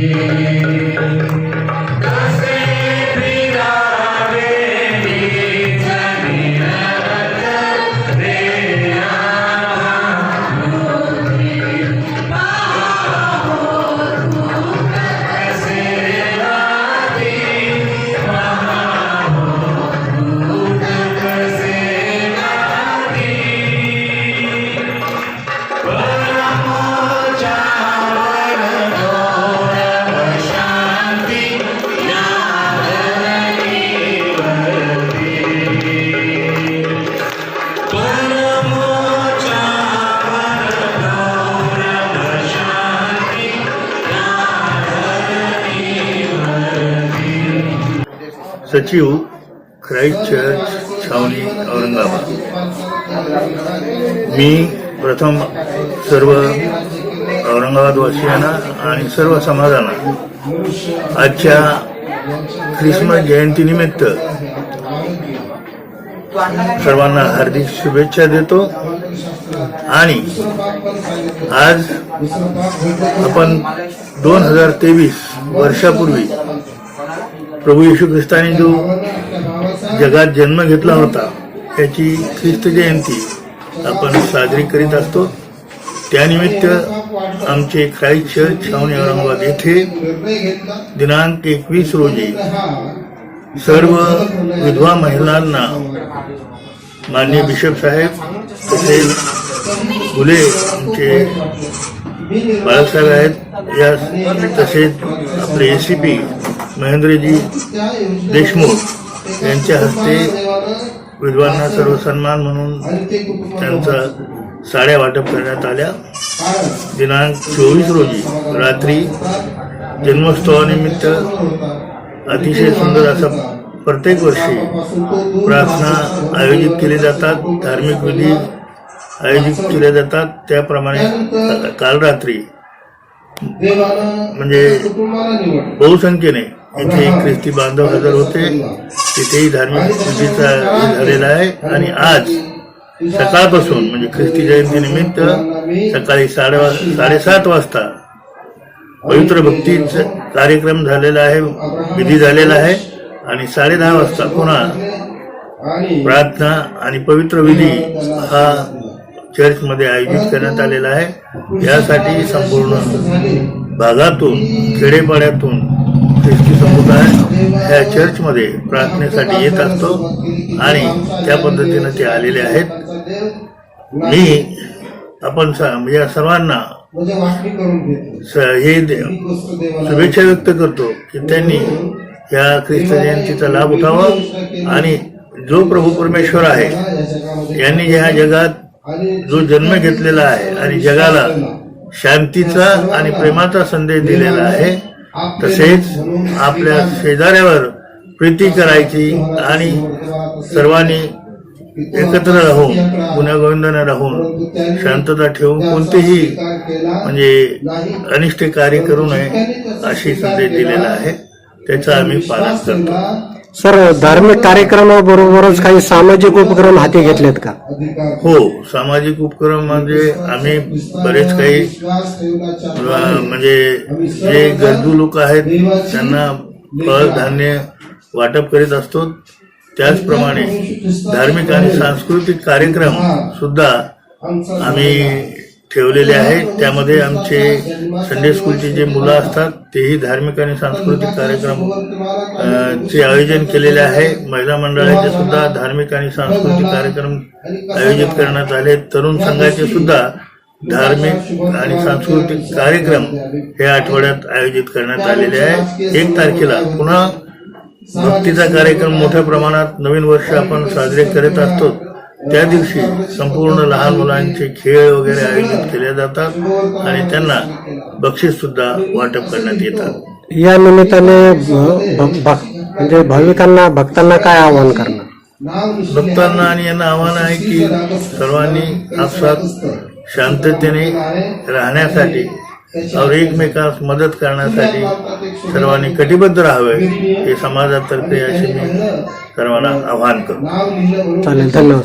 Yeah. सचिव Christ church छावणी औरंगाबाद. मी प्रथम सर्व औरंगाबादवासियांना आणि सर्व समाजाला आजच्या ख्रिसमस जयंतीनिमित्त सर्वांना हार्दिक शुभेच्छा देतो. आणि आज आपण दोन हजार तेवीस वर्षापूर्वी प्रभू येशू ख्रिस्ताने जो जगात जन्म घेतला होता त्याची ख्रिस्त जयंती आपण साजरी करीत असतो. त्यानिमित्त आमचे ख्राईस्ट चर्च छावणी औरंगाबाद येथे दिनांक एकवीस रोजी सर्व विधवा महिलांना माननीय बिशप साहेब तसेच फुले आमचे बाळासाहेब आहेत या तसेच आपले एसीपी महेंद्रजी देशमुख यांच्या हस्ते विद्वांना सर्व सन्मान म्हणून त्यांचा साड्या वाटप करण्यात आल्या. दिनांक चोवीस रोजी रात्री जन्मोत्सवानिमित्त अतिशय सुंदर असा प्रत्येक वर्षी प्रार्थना आयोजित केली जातात धार्मिक विधी आयोजित केल्या जातात. त्याप्रमाणे काल रात्री म्हणजे बहुसंख्येने इथे ख्रिस्ती बांधव हजर होते. तिथेही धार्मिक विधीचा झालेला आहे. आणि आज सकाळपासून म्हणजे ख्रिस्ती जयंतीनिमित्त सकाळी साडे साडेसात वाजता पवित्र भक्तीचा कार्यक्रम झालेला आहे विधी झालेला आहे. आणि साडे दहा वाजता पुन्हा प्रार्थना आणि पवित्र विधी हा चर्चमध्ये आयोजित करण्यात आलेला आहे. यासाठी संपूर्ण भागातून खेडेपाड्यातून ख्रिस्ती समुदाय ह्या चर्चमध्ये प्रार्थनेसाठी येत असतो आणि त्या पद्धतीनं ते आलेले आहेत. मी आपण स- म्हणजे या सर्वांना स- हे शुभेच्छा व्यक्त करतो की त्यांनी या ख्रिस्त जयंतीचा लाभ उठावा आणि जो प्रभू परमेश्वर आहे यांनी ह्या जगात जो जन्म घेतलेला आहे आणि जगाला शांतीचा आणि प्रेमाचा संदेश दिलेला आहे तसेच आपल्या शेजाऱ्यावर प्रीती करायची आणि सर्वांनी एकत्र राहून गुन्ह्यागोविंदाने राहून शांतता ठेवून कोणतेही म्हणजे अनिष्ट कार्य करू नये अशी संदेश दिलेला आहे. त्याचं आम्ही पालन करतो. सर धार्मिक कार्यक्रमाबरोबरच काही सामाजिक उपक्रम हाती घेतलेत का? हो सामाजिक उपक्रम म्हणजे आम्ही बरेच काही म्हणजे जे गरजू लोक आहेत त्यांना फळ धान्य वाटप करीत असतो. त्याचप्रमाणे धार्मिक आणि सांस्कृतिक कार्यक्रम सुद्धा आम्ही ठेवलेले आहेत त्यामध्ये आमचे संडे स्कूलचे जे मुलं असतात तेही धार्मिक आणि सांस्कृतिक कार्यक्रम चे आयोजन केलेले आहे महिला मंडळाचे सुद्धा धार्मिक आणि सांस्कृतिक कार्यक्रम आयोजित करण्यात आले तरुण संघाचे सुद्धा धार्मिक आणि सांस्कृतिक कार्यक्रम हे आठवड्यात आयोजित करण्यात आलेले आहे एक तारखेला पुन्हा भक्तीचा कार्यक्रम मोठ्या प्रमाणात नवीन वर्ष आपण साजरे करत असतो त्या दिवशी संपूर्ण लहान मुलांचे खेळ वगैरे आयोजित केले जातात आणि त्यांना बक्षीस सुद्धा वाटप करण्यात येतात. या निमित्ताने म्हणजे भाविकांना भक्तांना काय आवाहन करणार? भक्तांना आणि यांना आव्हान आहे की सर्वांनी आपसात शांततेने राहण्यासाठी और एकमेकास मदत करण्यासाठी सर्वांनी कटिबद्ध राहावे हे समाजातर्फे असे मी सर्वांना आवाहन करतो चालेल धन्यवाद.